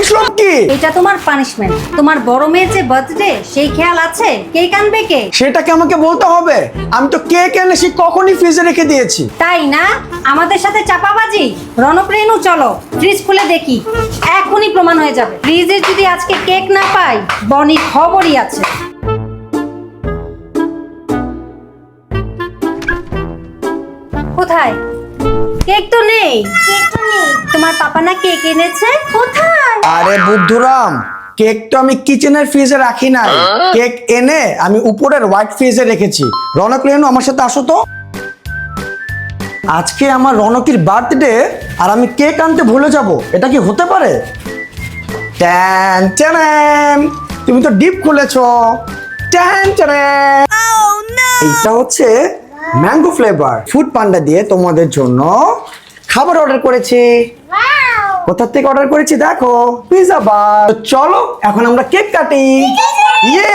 এসব কি? এটা তোমার পানিশমেন্ট তোমার বড় মেয়ের যে বার্থডে সেই খেয়াল আছে? কেক আনবে কে? সেটাকে আমাকে বলতে হবে। আমি তো কেক এনে সে কখনই ফ্রিজে রেখে দিয়েছি। তাই না? আমাদের সাথে চাপাবাজি? রেনু চলো ফ্রিজ খুলে দেখি। এখনই প্রমাণ হয়ে যাবে। ফ্রিজে যদি আজকে কেক না পাই বনি খবরই আছে। কোথায়? কেক তো নেই। তোমার পাপা না কেক এনেছে? কোথায়? আরে বুদ্ধুরাম কেক তো আমি কিচেনের ফ্রিজে রাখি নাই। কেক এনে আমি উপরের হোয়াইট ফ্রিজে রেখেছি। রনক রেনু আমার সাথে আসো তো। আজকে আমার রনকের বার্থডে আর আমি কেক আনতে ভুলে যাব। এটা কি হতে পারে? ট্যান ট্যান তুমি তো ডিপ খুলেছো। ট্যান ট্যান এইটা হচ্ছে ম্যাঙ্গো ফ্লেভার ফুড পান্ডা দিয়ে তোমাদের জন্য খাবার অর্ডার করেছি। কোথা থেকে অর্ডার করেছি দেখো পিজা বার চলো এখন আমরা কেক কাটি। ইয়ে